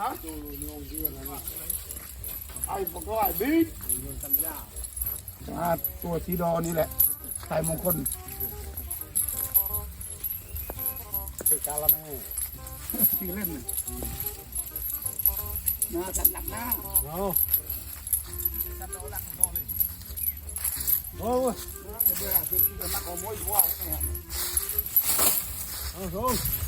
ฮะไอ้บอกว่าไอ้บีดอ่าตัวสีดอนี่แหละไข่มงคลคือกาละแม่ที่เล่นน่ะนาจัดหนักหน้าเอาโอ้ยเดี๋ยวคือจะนักเอามวยอยู่ว่าไงฮะเอาโซ่ที่มาหมดที่ใส่ครีมเลยบอกใส่ครีมหมดที่เนาะน้าไอ้พวกเจ้าแต่ซึ่งจำอยู่ละจ่ายจำนี่ละลาโซ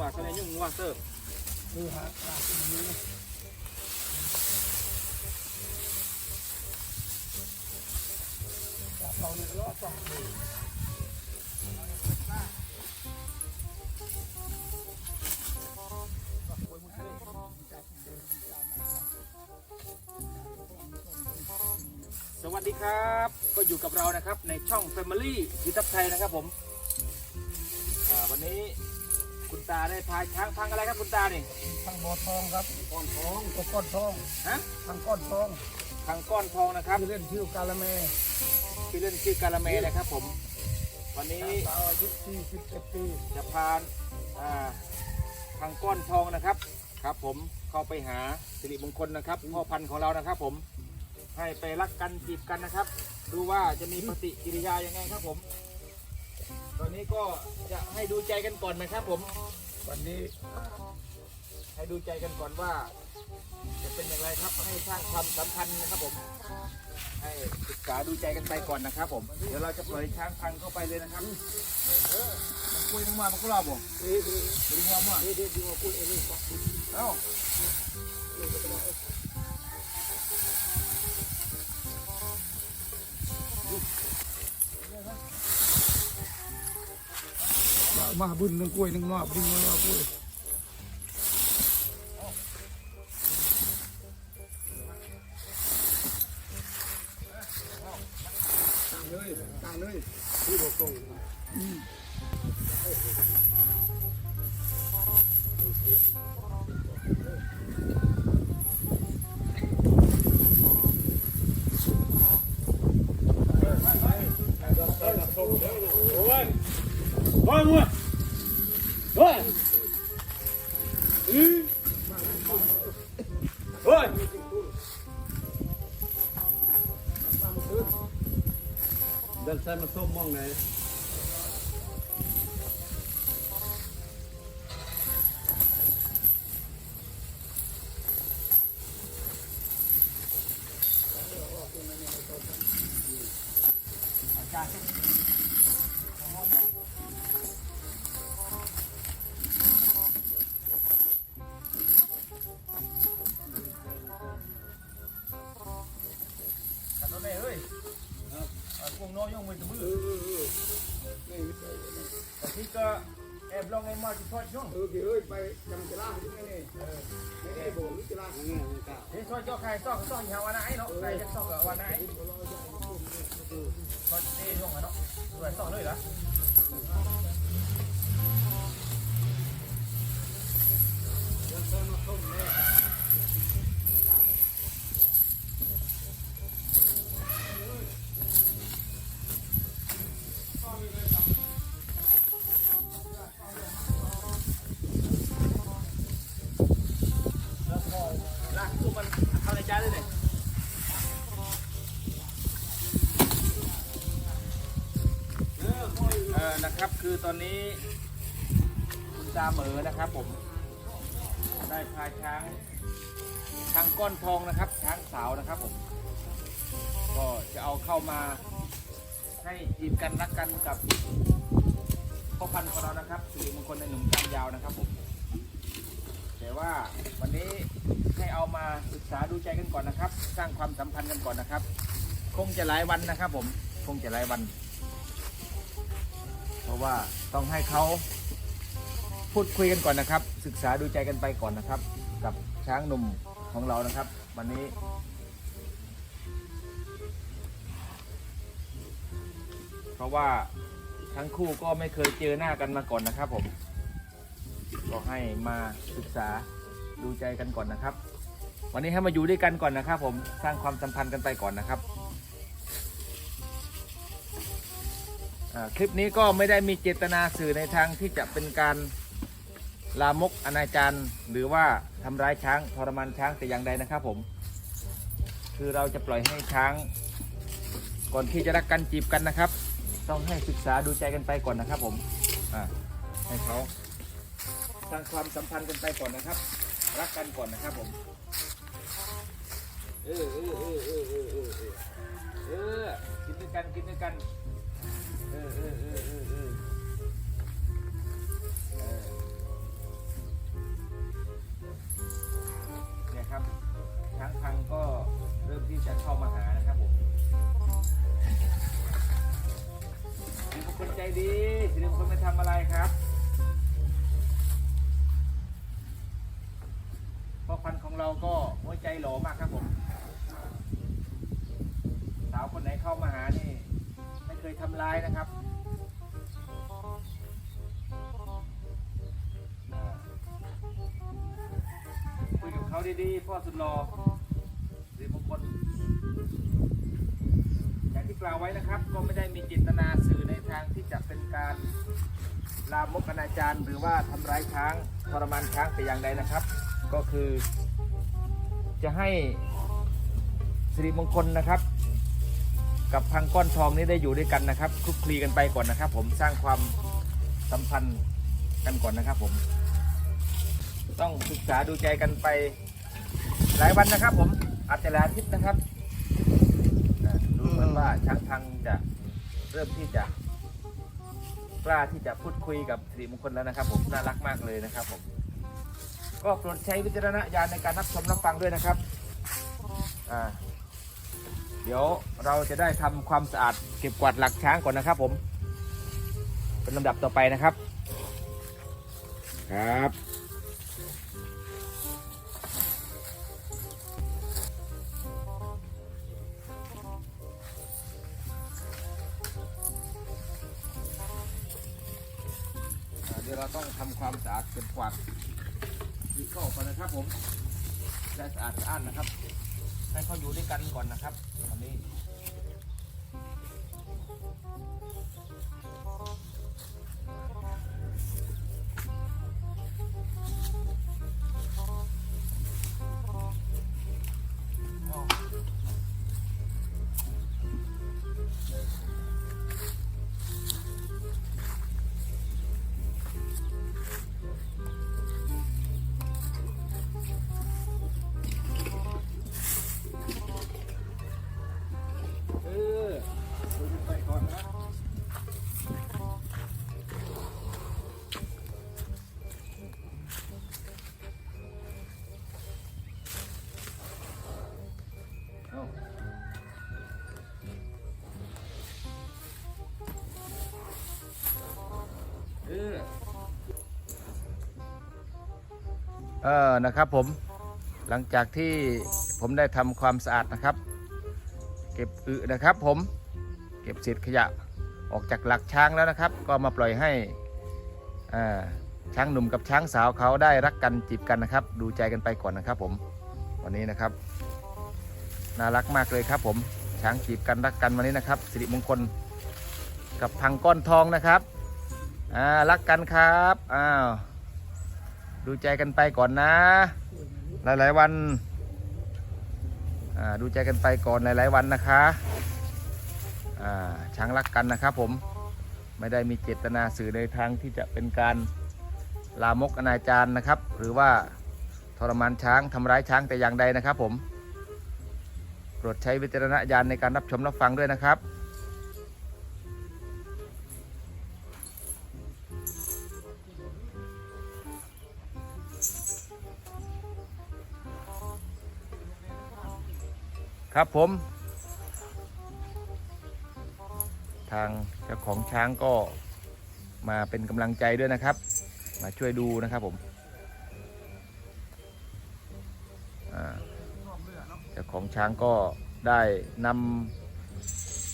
บะสมัยยุ่งว่าเตอร์คือหาปลาที่นี้จับเครับ ก็อยู่กับเรานะครับในช่อง Family ทิทับไทยนะครับผมอ่าวันนี้คุณตาได้พาช้างพังอะไรครับคุณตานี่ทางบ่อทองครับก้อนทองตัวก้อนทองฮะทางก้อนทองพังก้อนทองนะครับที่เล่นชื่อกาละแมที่อเล่นชื่อกาละเมนะครับผมวันนี้สาวอายุ41ปีจะพาอ่าพังก้อนทองนะครับครับผมเข้าไปหาสิริมงคลนะครับพ่อพันธุ์ของเรานะครับผม ให้ไปรักกันจีบกันนะครับ ดูว่าจะมีปฏิกิริยายังไงครับผม ตอนนี้ก็จะให้ดูใจกันก่อนนะครับผม วันนี้ ให้ดูใจกันก่อนว่า จะเป็นอย่างไรครับให้สร้างความสัมพันธ์นะครับผม ให้ศึกษาดูใจกันไปก่อนนะครับ ผม เดี๋ยวเราจะปล่อยช้างพังเข้าไปเลยนะครับมันคุยทั้งมามันก็รอบบ่เอ๊ะเอ๊ะดึงหัวมั่วเอ๊ะเดี๋ยวดูว่าคุยเองก่อนเอ้า มาบุญนึงกล้วยนึงนอกบุญนึงนอกกล้วยตาเลยตาเลยที่บอกตรงอืมโโอ้ยอือโอ้ยเดิน องไอ้มาจุดทอดช่วงเออพี่เอ้ยไปจำจะล่างที่นี่นี่เออไม่ได้โบนจะล่างนี่เฮ้ยทอดจ่อใครซอกก็ซอกอย่าวันไหนเนาะใครจะซอกกับวันไหนทอดเต้ช่วงอะเนาะด้วยซอกเลยเหรอล ตอนนี้คุณตาเหมอนะครับผม ได้พาช้างช้างก้อนทองนะครับ ช้างสาวนะครับผม ก็จะเอาเข้ามาให้จีบกันรักกันกับพ่อพันธุ์ของเรานะครับสิริมงคลในหนุ่มกางยาวนะครับผมแต่ว่าวันนี้ให้เอามาศึกษาดูใจกันก่อนนะครับ สร้างความสัมพันธ์กันก่อนนะครับ คงจะหลายวันนะครับผม คงจะหลายวัน ราะว่าต้องให้เขาพูดคุยกันก่อนนะครับ ศึกษาดูใจกันไปก่อนนะครับ กับช้างหนุ่มของเรานะครับ วันนี้ เพราะว่าทั้งคู่ก็ไม่เคยเจอหน้ากันมาก่อนนะครับผมก็ให้มาศึกษาดูใจกันก่อนนะครับ วันนี้ให้มาอยู่ด้วยกันก่อนนะครับ ผมสร้างความสัมพันธ์กันไปก่อนนะครับ คลิปนี้ก็ไม่ได้มีเจตนาสื่อในทางที่จะเป็นการลามกอนาจารหรือว่าทำร้ายช้างทรมานช้างแต่อย่างใดนะครับผม คือเราจะปล่อยให้ช้าง ก่อนที่จะรักกันจีบกันนะครับ ต้องให้ศึกษาดูใจกันไปก่อนนะครับผมให้เขาสร้างความสัมพันธ์กันไปก่อนนะครับ รักกันก่อนนะครับผมเออเออเออเออเออเออเออกินด้วยกันกินด้วยกัน เออเออเออเออเออเนี่ยครับช้างพังก็เริ่มที่จะเข้ามาหานะครับผมสิริมงคนใจดีสิริมคลไม่ทำอะไรครับพ่อพันธุ์ของเราก็หัวใจหล่อมากครับผม สาวคนไหนเข้ามาหานี่ ไม่เคย ทำร้ายนะครับคุยกับเขาดีๆพ่อสุดหล่อสิริมงคลอย่างที่กล่าวไว้นะครับ ก็ไม่ได้มีเจตนาสื่อในทางที่จะเป็นการลามกอนาจารหรือว่าทำร้ายช้างทรมานช้างแต่อย่างใดนะครับ ก็คือ จะให้สิริมงคลนะครับ กับพังก้อนทองนี้ได้อยู่ด้วยกันนะครับคลุกคลีกันไปก่อนนะครับ ผมสร้างความสัมพันธ์กันก่อนนะครับผม ต้องศึกษาดูใจกันไปหลายวันนะครับ ผมอาจจะหลายอาทิตย์นะครับดูเหมือนว่าช้างพังจะเริ่มที่จะกล้าที่จะพูดคุยกับสิริมงคลแล้วนะครับ ผมน่ารักมากเลยนะครับ ผม ก็โปรดใช้วิจารณญาณในการรับชมรับฟังด้วยนะครับ อ่า เดี๋ยวเราจะได้ทำความสะอาดเก็บกวาดหลักช้างก่อนนะครับ ผม เป็นลำดับต่อไปนะครับ ครับอ่าเดี๋ยวเราต้องทำความสะอาดเก็บกวาดวิเคราะห์ก่อนนะครับผมได้สะอาดสะอ้านนะครับ ให้เขาอยู่ด้วยกันก่อนนะครับ เออเออนะครับผมหลังจากที่ผมได้ทำความสะอาดนะครับ เก็บอึนะครับ ผมเก็บเศษขยะออกจากหลักช้างแล้วนะครับ ก็มาปล่อยให้ช้างหนุ่มกับช้างสาวเขาได้รักกันจีบกันนะครับ ดูใจกันไปก่อนนะครับผมวันนี้นะครับ น่ารักมากเลยครับผมช้างจีบกันรักกันวันนี้นะครับสิริมงคลกับพังก้อนทองนะครับ อ่ารักกันครับอ้าวดูใจกันไปก่อนนะ หลาย ๆ วันอ่าดูใจกันไปก่อนหลาย ๆ วันนะคะอ่าช้างรักกันนะครับผมไม่ได้มีเจตนาสื่อในทางที่จะเป็นการลามกอนาจารนะครับ หรือว่าทรมานช้างทำร้ายช้างแต่อย่างใดนะครับผมโปรดใช้วิจารณญาณในการรับชมรับฟังด้วยนะครับ ครับผม ทางเจ้าของช้างก็มาเป็นกำลังใจด้วยนะครับ มาช่วยดูนะครับผมเจ้าของช้างก็ได้น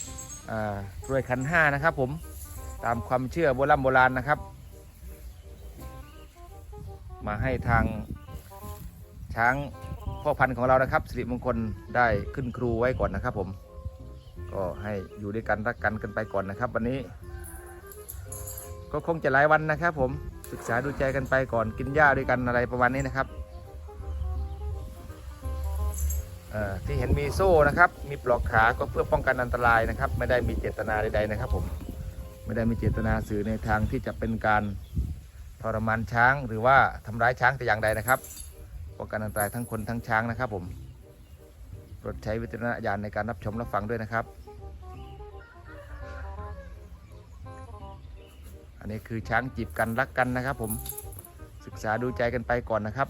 ำกล้วยคันห้านะครับผมตามความเชื่อโบราณโบราณนะครับ มาให้ทางช้าง พ่อพันธุ์ของเรานะครับสิริมงคลได้ขึ้นครูไว้ก่อนนะครับผมก็ให้อยู่ด้วยกันรักกันกันไปก่อนนะครับ วันนี้ ก็คงจะหลายวันนะครับ ผมศึกษาดูใจกันไปก่อนกินหญ้าด้วยกันอะไรประมาณนี้นะครับที่เห็นมีโซ่นะครับ มีปลอกขาก็เพื่อป้องกันอันตรายนะครับ ไม่ได้มีเจตนาใดๆนะครับ ผมไม่ได้มีเจตนาสื่อในทางที่จะเป็นการทรมานช้างหรือว่าทำร้ายช้างแต่อย่างใดนะครับ ป้องกันอันตรายทั้งคนทั้งช้างนะครับผมโปรดใช้วิจารณญาณในการรับชมรับฟังด้วยนะครับ อันนี้คือช้างจีบกันรักกันนะครับผมศึกษาดูใจกันไปก่อนนะครับ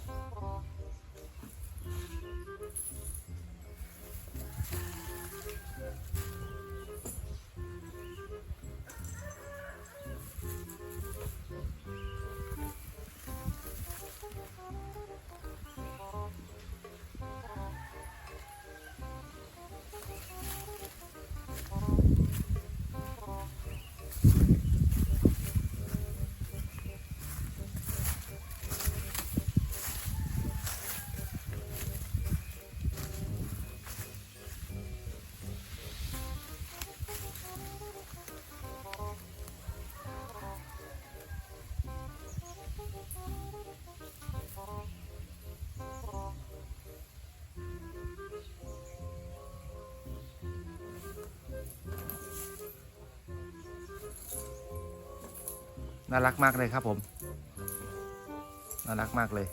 น่ารักมากเลยครับผม น่ารักมากเลย